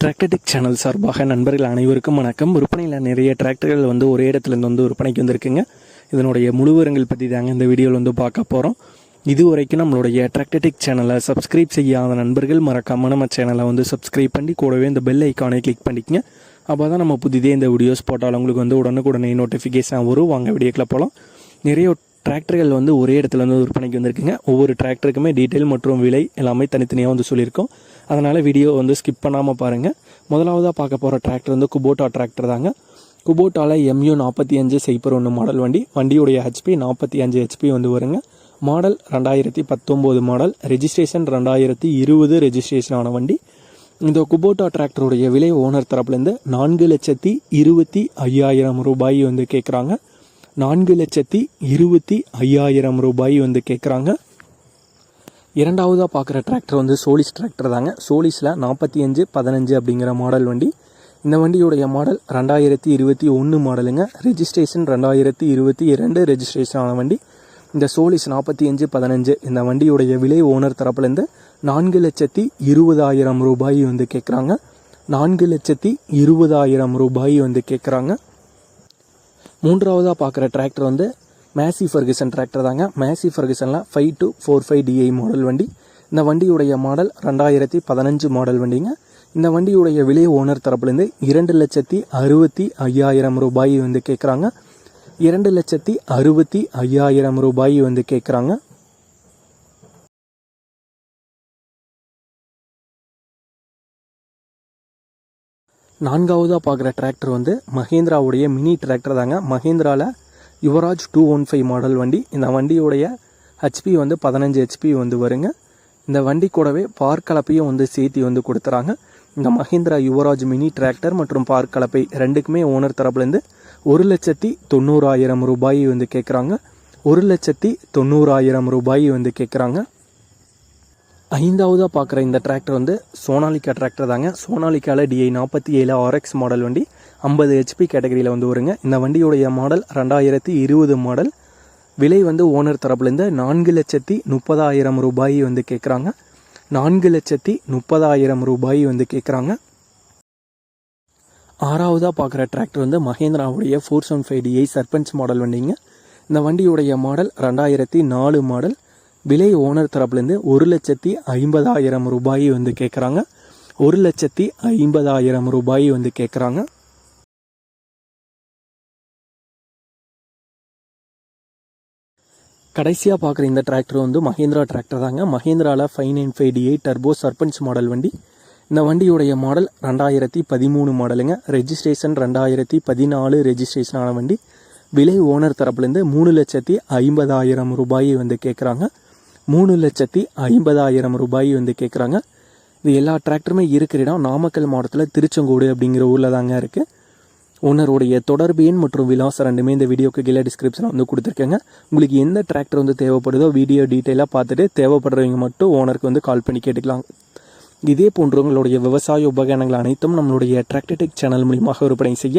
டிராக்டடிக் channel சார்பாக நண்பர்கள் அனைவருக்கும் வணக்கம். விற்பனையில் நிறைய டிராக்டர்கள் வந்து ஒரே இடத்துலேருந்து வந்து விற்பனைக்கு வந்திருக்குங்க. இதனுடைய முழுவரங்கள் பற்றி தாங்க இந்த வீடியோவில் வந்து பார்க்க போகிறோம் இது வரைக்கும் நம்மளுடைய டிராக்டர்டிக் சேனலை சப்ஸ்கிரைப் செய்யாத நண்பர்கள் மறக்காம நம்ம சேனலை வந்து சப்ஸ்கிரைப் பண்ணி கூடவே இந்த பெல் ஐக்கானை கிளிக் பண்ணிக்கங்க. அப்போ தான் நம்ம புதிதே இந்த வீடியோஸ் போட்டால் உங்களுக்கு வந்து உடனுக்குடனே நோட்டிஃபிகேஷன் வரும். வாங்க வீடியோக்கில் போகலாம் நிறைய டிராக்டர்கள் வந்து ஒரே இடத்துல வந்து விற்பனைக்கு வந்திருக்குங்க. ஒவ்வொரு டிராக்டருக்குமே டீட்டெயில் மற்றும் விலை எல்லாமே தனித்தனியாக வந்து சொல்லியிருக்கோம். அதனால் வீடியோ வந்து ஸ்கிப் பண்ணாமல் பாருங்கள் முதலாவதாக பார்க்க போகிற டிராக்டர் வந்து குபோட்டா டிராக்டர் தாங்க. குபோட்டாவில் எம்யூ நாற்பத்தி அஞ்சு சைப்பர் ஒன்று மாடல் வண்டி. வண்டியுடைய ஹெச்பி நாற்பத்தி அஞ்சு ஹெச்பி வந்து வருங்க. மாடல் ரெண்டாயிரத்தி பத்தொம்போது மாடல் ரெஜிஸ்ட்ரேஷன் ரெண்டாயிரத்தி இருபது ரெஜிஸ்ட்ரேஷன் ஆன வண்டி. இந்த குபோட்டா டிராக்டருடைய விலை ஓனர் தரப்புலேருந்து நான்கு லட்சத்தி இருபத்தி ஐயாயிரம் ரூபாய் வந்து கேட்குறாங்க நான்கு லட்சத்தி இருபத்தி ஐயாயிரம் ரூபாய் வந்து கேட்குறாங்க இரண்டாவதாக பார்க்குற டிராக்டர் வந்து சோலிஸ் டிராக்டர் தாங்க. சோலிஸில் நாற்பத்தி அஞ்சு பதினஞ்சு அப்படிங்கிற மாடல் வண்டி. இந்த வண்டியுடைய மாடல் ரெண்டாயிரத்தி இருபத்தி ஒன்று மாடலுங்க ரெஜிஸ்ட்ரேஷன் ரெண்டாயிரத்தி இருபத்தி இரண்டு ரெஜிஸ்ட்ரேஷன் ஆன வண்டி. இந்த சோலிஸ் நாற்பத்தி அஞ்சு பதினஞ்சு இந்த வண்டியுடைய விலை ஓனர் தரப்புலேருந்து நான்கு லட்சத்தி இருபதாயிரம் ரூபாய் வந்து கேட்குறாங்க நான்கு லட்சத்தி இருபதாயிரம் ரூபாய் வந்து கேட்குறாங்க மூன்றாவதாக பார்க்குற டிராக்டர் வந்து மேசி ஃபர்கசன் டிராக்டர் தாங்க. Massey ஃபர்கசன்லாம் five two four five DI model வண்டி. இந்த வண்டியுடைய மாடல் ரெண்டாயிரத்தி பதினஞ்சு மாடல் வண்டிங்க. இந்த வண்டியுடைய விலை ஓனர் தரப்புலேருந்து இரண்டு லட்சத்தி அறுபத்தி ஐயாயிரம் ரூபாய் வந்து கேட்குறாங்க இரண்டு லட்சத்தி அறுபத்தி ஐயாயிரம் ரூபாய் வந்து கேட்குறாங்க நான்காவதாக பார்க்குற டிராக்டர் வந்து மஹேந்திராவுடைய மினி டிராக்டர் தாங்க. மஹேந்திராவில் Yuvraj two one five model வண்டி. இந்த வண்டியுடைய ஹெச்பி வந்து பதினஞ்சு ஹெச்பி வந்து வருங்க. இந்த வண்டி கூடவே பார்க் கலப்பையும் வந்து சேர்த்தி வந்து கொடுத்துறாங்க. இந்த மஹிந்திரா யுவராஜ் மினி டிராக்டர் மற்றும் பார்க் கலப்பை ரெண்டுக்குமே ஓனர் தரப்புலேருந்து ஒரு லட்சத்தி தொண்ணூறாயிரம் ரூபாய் வந்து கேட்குறாங்க. ஒரு லட்சத்தி தொண்ணூறாயிரம் ரூபாய் வந்து கேட்குறாங்க. ஐந்தாவதாக பார்க்குற இந்த டிராக்டர் வந்து சோனாலிக்கா டிராக்டர் தாங்க. சோனாலிக்காவில் டிஐ நாற்பத்தி ஏழு ஆர்எக்ஸ் மாடல் வண்டி ஐம்பது ஹெச்பி கேட்டகரியில் வந்து வருங்க. இந்த வண்டியுடைய மாடல் ரெண்டாயிரத்தி இருபது மாடல் விலை வந்து ஓனர் தரப்புலேருந்து நான்கு லட்சத்தி முப்பதாயிரம் ரூபாய் வந்து கேட்குறாங்க நான்கு லட்சத்தி முப்பதாயிரம் ரூபாய் வந்து கேட்குறாங்க ஆறாவதாக பார்க்குற டிராக்டர் வந்து மகேந்திராவுடைய four seven five DI Sarpanch model வண்டிங்க. இந்த வண்டியுடைய மாடல் ரெண்டாயிரத்தி நாலு மாடல் விலை ஓனர் தரப்புலேருந்து ஒரு லட்சத்தி ஐம்பதாயிரம் ரூபாய் வந்து கேட்குறாங்க ஒரு லட்சத்தி ஐம்பதாயிரம் ரூபாய் வந்து கேட்குறாங்க கடைசியாக பார்க்குற இந்த டிராக்டர் வந்து மஹேந்திரா டிராக்டர் தாங்க. மஹேந்திராவில் five nine five D eight turbo Sarpanch model வண்டி. இந்த வண்டியுடைய மாடல் ரெண்டாயிரத்தி பதிமூணு மாடலுங்க. ரெஜிஸ்ட்ரேஷன் ரெண்டாயிரத்தி பதினாலு ரெஜிஸ்ட்ரேஷனான வண்டி. விலை ஓனர் தரப்புலேருந்து மூணு லட்சத்தி ஐம்பதாயிரம் ரூபாய் வந்து கேட்குறாங்க மூணு லட்சத்தி ஐம்பதாயிரம் ரூபாய் வந்து கேட்குறாங்க இது எல்லா டிராக்டருமே இருக்கிற இடம். நாமக்கல் மாவட்டத்தில் திருச்செங்கோடு அப்படிங்கிற ஊரில் தாங்க இருக்குது ஓனருடைய தொடர்பு எண் மற்றும் விலாசம் ரெண்டுமே இந்த வீடியோக்கு கீழே டிஸ்கிரிப்ஷனில் வந்து கொடுத்துருக்கேங்க. உங்களுக்கு எந்த டிராக்டர் வந்து தேவைப்படுதோ வீடியோ டீட்டெயிலாக பார்த்துட்டு தேவைப்படுறவங்க மட்டும் ஓனருக்கு வந்து கால் பண்ணி கேட்டுக்கலாம். இதே போன்றவங்களுடைய விவசாய உபகரணங்கள் அனைத்தும் நம்மளுடைய டிராக்டர்டெக் சேனல் மூலியமாக விற்பனை செய்ய